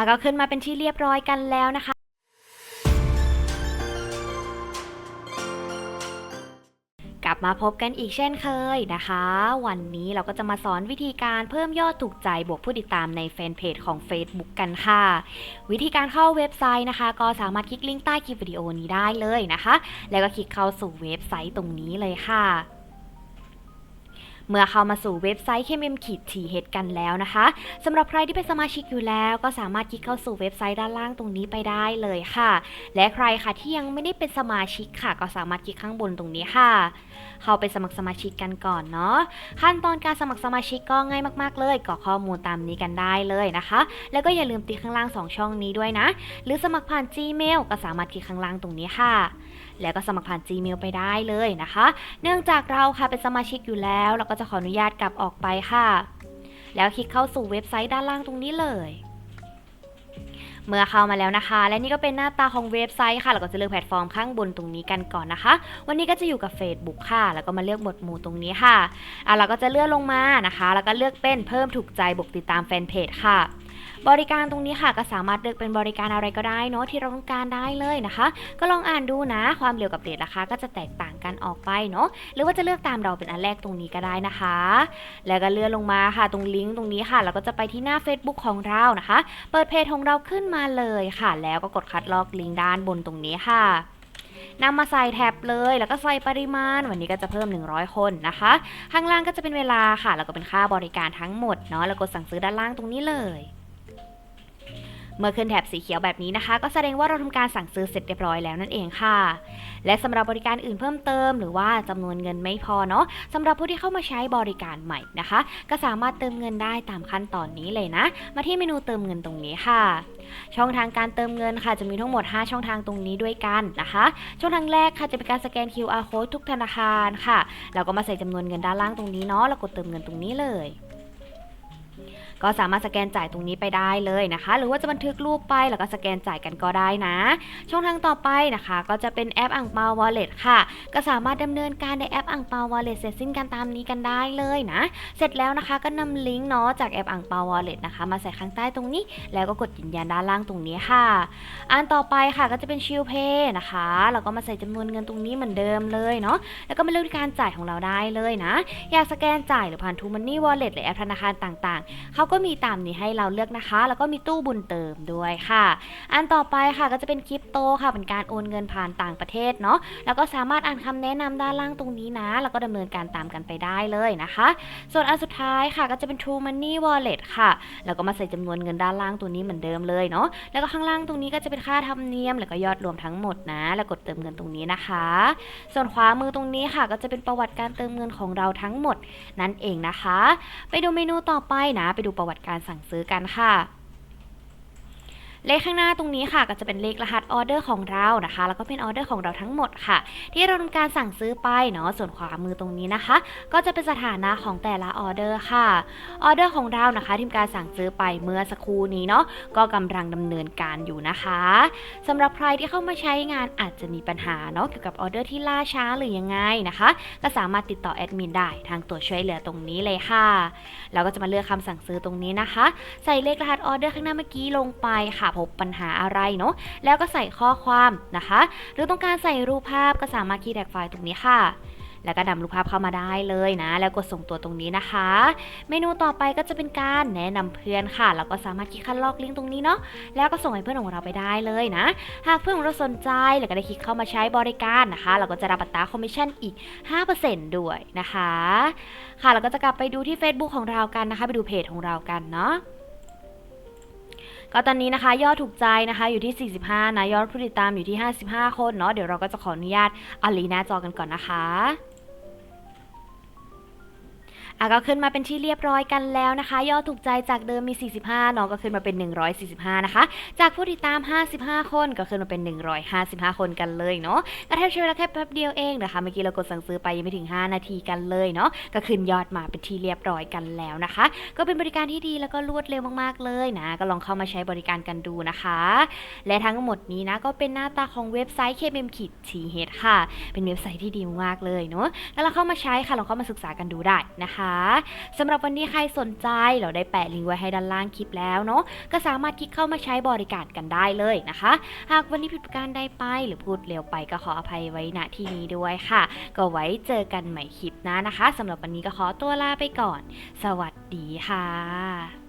อะก็ขึ้นมาเป็นที่เรียบร้อยกันแล้วนะคะ กลับมาพบกันอีกเช่นเคยนะคะ วันนี้เราก็จะมาสอนวิธีการเพิ่มยอดถูกใจบวกผู้ติดตามในแฟนเพจของ Facebook กันค่ะ วิธีการเข้าเว็บไซต์นะคะ ก็สามารถคลิกลิงก์ใต้คลิปวิดีโอนี้ได้เลยนะคะ แล้วก็คลิกเข้าสู่เว็บไซต์ตรงนี้เลยค่ะ เมื่อเข้ามาสู่เว็บไซต์ KMM ขีดทีเฮดกันแล้วนะคะสำหรับใครที่เป็นสมาชิกอยู่แล้วก็สามารถคลิกเข้าสู่เว็บไซต์ด้านล่างตรงนี้ไปได้เลยค่ะ และใครค่ะที่ยังไม่ได้เป็นสมาชิกค่ะ ก็สามารถคลิกข้างบนตรงนี้ค่ะ เข้าไปสมัครสมาชิกกันก่อนเนาะขั้นตอนการสมัครสมาชิกก็ง่ายมาก ๆ เลยกรอกข้อมูลตามนี้กันได้เลยนะคะ แล้วก็อย่าลืมติดข้างล่าง 2 ช่องนี้ด้วยนะ หรือสมัครผ่าน Gmail ก็สามารถคลิกข้างล่างตรงนี้ค่ะ แล้วก็สมัครผ่าน Gmail ไปได้เลยนะคะ เนื่องจากเราค่ะเป็นสมาชิกอยู่แล้วเราก็จะขออนุญาตกลับออกไปค่ะ แล้วคลิกเข้าสู่เว็บไซต์ด้านล่างตรงนี้เลย เมื่อเข้ามาแล้วนะคะ และนี่ก็เป็นหน้าตาของเว็บไซต์ค่ะ เราก็จะเลือกแพลตฟอร์มข้างบนตรงนี้กันก่อนนะคะ วันนี้ก็จะอยู่กับ Facebook ค่ะ แล้วก็มาเลือกหมวดหมู่ตรงนี้ค่ะอะเราก็จะเลื่อนลงมานะคะ แล้วก็เลือกเป็นเพิ่มถูกใจบวกติดตามแฟนเพจค่ะบริการตรงนี้ค่ะก็สามารถเลือกเป็นบริการอะไรก็ได้เนาะที่เราต้องการได้เลยนะคะ ก็ลองอ่านดูนะ ความเร็วกับเรทราคาก็จะแตกต่าง กันออกไปเนาะหรือว่าจะเลือกตามเราเป็นอันแรกตรงนี้ก็ได้นะคะ แล้วก็เลื่อนลงมาค่ะ ตรงลิงก์ตรงนี้ค่ะเราก็จะไปที่หน้า Facebook ของเรานะคะ เปิดเพจของเราขึ้นมาเลยค่ะ แล้วก็กดคัดลอกลิงก์ด้านบนตรงนี้ค่ะนำมาใส่แท็บเลย แล้วก็ใส่ปริมาณ วันนี้ก็จะเพิ่ม 100 คนนะคะ ข้างล่างก็จะเป็นเวลาค่ะ แล้วก็เป็นค่าบริการทั้งหมดเนาะ แล้วกดสั่งซื้อด้านล่างตรงนี้เลย เมื่อขึ้นแถบสีเขียวแบบนี้นะคะ ก็แสดงว่าเราทำการสั่งซื้อเสร็จเรียบร้อยแล้วนั่นเองค่ะ และสำหรับบริการอื่นเพิ่มเติม หรือว่าจำนวนเงินไม่พอเนาะสำหรับผู้ที่เข้ามาใช้บริการใหม่นะคะ ก็สามารถเติมเงินได้ตามขั้นตอนนี้เลยนะ มาที่เมนูเติมเงินตรงนี้ค่ะ ช่องทางการเติมเงินค่ะ จะมีทั้งหมด 5 ช่องทางตรงนี้ด้วยกันนะคะ ช่องทางแรกค่ะจะเป็นการสแกน QR code ทุกธนาคารค่ะแล้วก็มาใส่จำนวนเงินด้านล่างตรงนี้เนาะแล้วกดเติมเงินตรงนี้เลย ก็สามารถสแกนจ่ายตรงนี้ไปได้เลยนะคะ หรือว่าจะบันทึกรูปไปแล้วก็สแกนจ่ายกันก็ได้นะ ช่องทางต่อไปนะคะ ก็จะเป็นแอปอ่างเปาวอลเล็ตค่ะ ก็สามารถดำเนินการในแอปอ่างเปาวอลเล็ตเสร็จสิ้นการตามนี้กันได้เลยนะ เสร็จแล้วนะคะก็นำลิงก์เนาะจากแอปอ่างเปาวอลเล็ตนะคะมาใส่ข้างใต้ตรงนี้ แล้วก็กดยืนยันด้านล่างตรงนี้ค่ะ อันต่อไปค่ะก็จะเป็นชิลเพย์นะคะแล้วก็มาใส่จำนวนเงินตรงนี้เหมือนเดิมเลยเนาะแล้วก็มาเลือกการจ่ายของเราได้เลยนะ อยากสแกนจ่ายหรือผ่านทูมันนี่วอลเล็ตหรือแอปธนาคารต่างๆ เขาก็มีตามนี้ให้เราเลือกนะคะ แล้วก็มีตู้บุญเติมด้วยค่ะ อันต่อไปค่ะก็จะเป็นคริปโตค่ะเป็นการโอนเงินผ่านต่างประเทศเนาะแล้วก็สามารถอ่านคำแนะนำด้านล่างตรงนี้นะ แล้วก็ดำเนินการตามกันไปได้เลยนะคะ ส่วนอันสุดท้ายค่ะก็จะเป็น True Money Wallet ค่ะแล้วก็มาใส่จำนวนเงินด้านล่างตัวนี้เหมือนเดิมเลยเนาะแล้วก็ข้างล่างตรงนี้ก็จะเป็นค่าธรรมเนียม แล้วก็ยอดรวมทั้งหมดนะ แล้วกดเติมเงินตรงนี้นะคะ ส่วนขวามือตรงนี้ค่ะ ก็จะเป็นประวัติการเติมเงินของเราทั้งหมดนั่นเองนะคะ ไปดูเมนูต่อไปนะ ไปดูประวัติการสั่งซื้อกันค่ะ เลขข้างหน้าตรงนี้ค่ะก็จะเป็นเลขรหัสออเดอร์ของเรานะคะ แล้วก็เป็นออเดอร์ของเราทั้งหมดค่ะ ที่เราทำการสั่งซื้อไปเนาะส่วนขวามือตรงนี้นะคะ ก็จะเป็นสถานะของแต่ละออเดอร์ค่ะออเดอร์ของเรานะคะที่ทำการสั่งซื้อไปเมื่อสักครู่นี้เนาะก็กำลังดำเนินการอยู่นะคะสำหรับใครที่เข้ามาใช้งานอาจจะมีปัญหาเนาะเกี่ยวกับออเดอร์ที่ล่าช้าหรือยังไงนะคะ ก็สามารถติดต่อแอดมินได้ทางตัวช่วยเหลือตรงนี้เลยค่ะเราก็จะมาเลือกคำสั่งซื้อตรงนี้นะคะ ใส่เลขรหัสออเดอร์ข้างหน้าเมื่อกี้ลงไปค่ะพบปัญหาอะไรเนาะแล้วก็ใส่ข้อความนะคะ หรือต้องการใส่รูปภาพก็สามารถคีย์แท็กไฟล์ตรงนี้ค่ะ แล้วก็นำรูปภาพเข้ามาได้เลยนะ แล้วกดส่งตัวตรงนี้นะคะ เมนูต่อไปก็จะเป็นการแนะนำเพื่อนค่ะแล้วก็สามารถคลิกคัดลอกลิงก์ตรงนี้เนาะแล้วก็ส่งให้เพื่อนของเราไปได้เลยนะ หากเพื่อนของเราสนใจแล้วก็ได้คลิกเข้ามาใช้บริการนะคะ เราก็จะรับอัตราคอมมิชชั่นอีก 5%ด้วยนะคะ ค่ะเราก็จะกลับไปดูที่ Facebook ของเรากันนะคะ ไปดูเพจของเรากันเนาะ ก็ตอนนี้นะคะยอดถูกใจนะคะอยู่ที่ 45 นะ ยอดผู้ติดตามอยู่ที่ 55 คนเนาะเดี๋ยวเราก็จะขออนุญาตเอาลีหน้าจอกันก่อนนะคะ อะก็ขึ้นมาเป็นที่เรียบร้อยกันแล้วนะคะ ยอดถูกใจจากเดิมมี 45เนาะก็ขึ้นมาเป็น 145 นะคะ จากผู้ติดตาม 55 คนก็ขึ้นมาเป็น 155 คนกันเลยเนาะก็แทบใช้เวลาแค่แป๊บเดียวเองนะคะ เมื่อกี้เรากดสั่งซื้อไปยังไม่ถึง 5 นาทีกันเลยเนาะก็ขึ้นยอดมาเป็นที่เรียบร้อยกันแล้วนะคะ ก็เป็นบริการที่ดีแล้วก็รวดเร็วมากๆเลยนะ ก็ลองเข้ามาใช้บริการกันดูนะคะ และทั้งหมดนี้นะก็เป็นหน้าตาของเว็บไซต์ KMM ขีด TH ค่ะ เป็นเว็บไซต์ที่ดีมากเลยเนาะแล้วเราเข้ามาใช้ค่ะลองเข้ามาศึกษากันดูได้นะคะสำหรับวันนี้ใครสนใจเราได้แปะลิงก์ไว้ให้ด้านล่างคลิปแล้วเนาะก็สามารถคลิกเข้ามาใช้บริการกันได้เลยนะคะ หากวันนี้ผิดประการใดไปหรือพูดเร็วไปก็ขออภัยไว้ณที่นี้ด้วยค่ะ ก็ไว้เจอกันใหม่คลิปหน้านะคะสำหรับวันนี้ก็ขอตัวลาไปก่อน สวัสดีค่ะ